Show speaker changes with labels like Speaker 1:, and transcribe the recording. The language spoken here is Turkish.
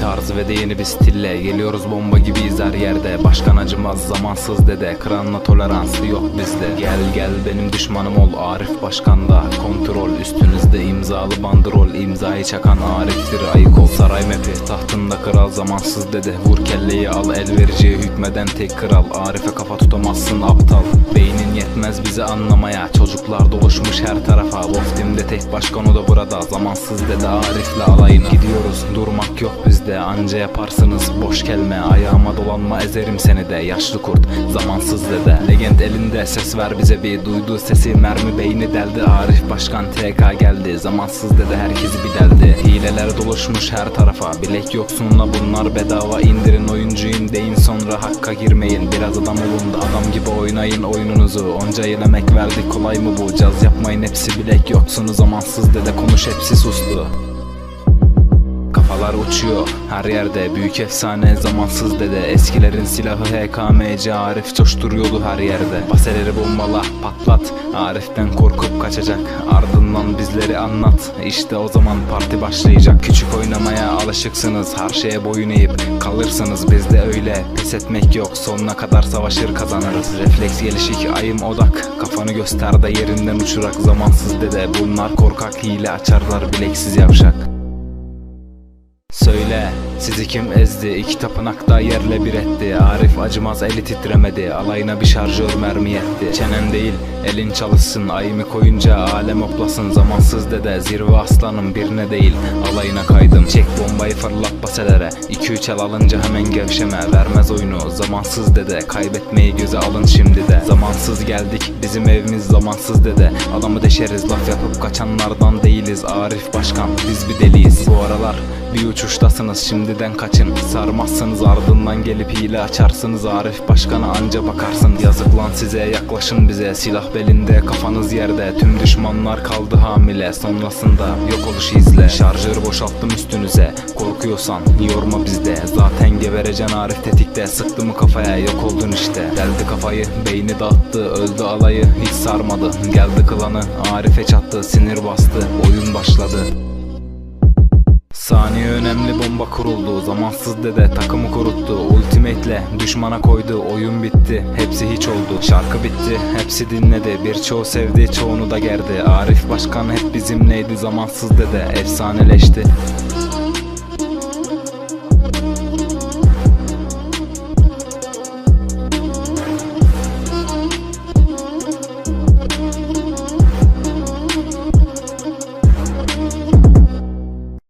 Speaker 1: tarz ve de yeni bir stille. Geliyoruz bomba gibiyiz her yerde. Başkan acımaz zamansız dede. Kranla tolerans yok bizde. Gel gel benim düşmanım ol. Arif başkanda Kontrol. Üstünüzde imzalı bandrol. İmzayı çakan Arif'tir. Ayık ol Saray mepi. Tahtında kral zamansız dede. Vur kelleyi al. El vericiye hükmeden tek kral. Arif'e kafa tutamazsın aptal. Yetmez bizi anlamaya Çocuklar doluşmuş her tarafa. Loftim'de tek başkan o da burada. Zamansız dede Arif'le alayına. Gidiyoruz durmak yok bizde. Anca yaparsınız. Boş kelme Ayağıma dolanma ezerim seni de. Yaşlı kurt zamansız dede. Legend elinde ses ver bize bir. Duyduğu sesi mermi beyni deldi. Arif başkan TK geldi. Zamansız dede herkesi bir deldi. Hileler doluşmuş her tarafa. Bilek yoksunla bunlar bedava. İndirin oyuncuyum deyin sonra hakka girmeyin. Biraz adam olun da adam gibi oynayın oyununuzu. Onca yıl emek verdik kolay mı bu? Caz yapmayın hepsi bilek yoksunu Zamansız dede konuş hepsi sustu Kafalar uçuyor. Her yerde Büyük efsane zamansız dede. Eskilerin silahı HKMC Arif coşturuyordu her yerde. Baseleri bombala patlat. Arif'ten korkup kaçacak. Ardından bizleri anlat. İşte o zaman parti başlayacak. Küçük oynamaya alışıksınız. Her şeye boyun eğip kalırsınız. Bizde öyle pes etmek yok. Sonuna kadar savaşır kazanırız. Refleks gelişik ayım odak. Kafanı göster de yerinden uçurak. Zamansız dede bunlar korkak hile açarlar bileksiz yavşak sizi kim ezdi? İki tapınakta yerle bir etti. Arif acımaz eli titremedi. Alayına bir şarjör mermi yetti. Çenen değil elin çalışsın. Ayımı koyunca alem oplasın Zamansız dede zirve aslanım birine değil. Alayına kaydım. Çek bombayı fırlat baselere. 2-3 el alınca hemen gevşeme. Vermez oyunu. Zamansız dede Kaybetmeyi göze alın şimdi de. Zamansız geldik bizim evimiz zamansız dede. Adamı deşeriz laf yapıp kaçanlardan değiliz. Arif başkan biz bir deliyiz. Bu aralar bir uçuştasınız şimdiden kaçın. Sarmazsınız ardından gelip hile açarsınız. Arif başkana anca bakarsın. Yazık lan size yaklaşın bize. Silah belinde kafanız yerde. Tüm düşmanlar kaldı hamile. Sonrasında yok oluşu izle. Şarjör boşalttım üstünüze. Korkuyorsan yorma bizde. Zaten gebereceksin Arif tetikte. Sıktı mı kafaya yok oldun işte. Deldi kafayı beyni dağıttı. Öldü alayı hiç sarmadı. Geldi klanı Arif'e çattı. Sinir bastı oyun başladı Saniye önemli bomba kuruldu. Zamansız dede takımı kuruttu. Ultimate'le düşmana koydu. Oyun bitti hepsi hiç oldu. Şarkı bitti hepsi dinledi. Birçoğu sevdi çoğunu da gerdi. Arif Başkan hep bizimleydi. Zamansız dede efsaneleşti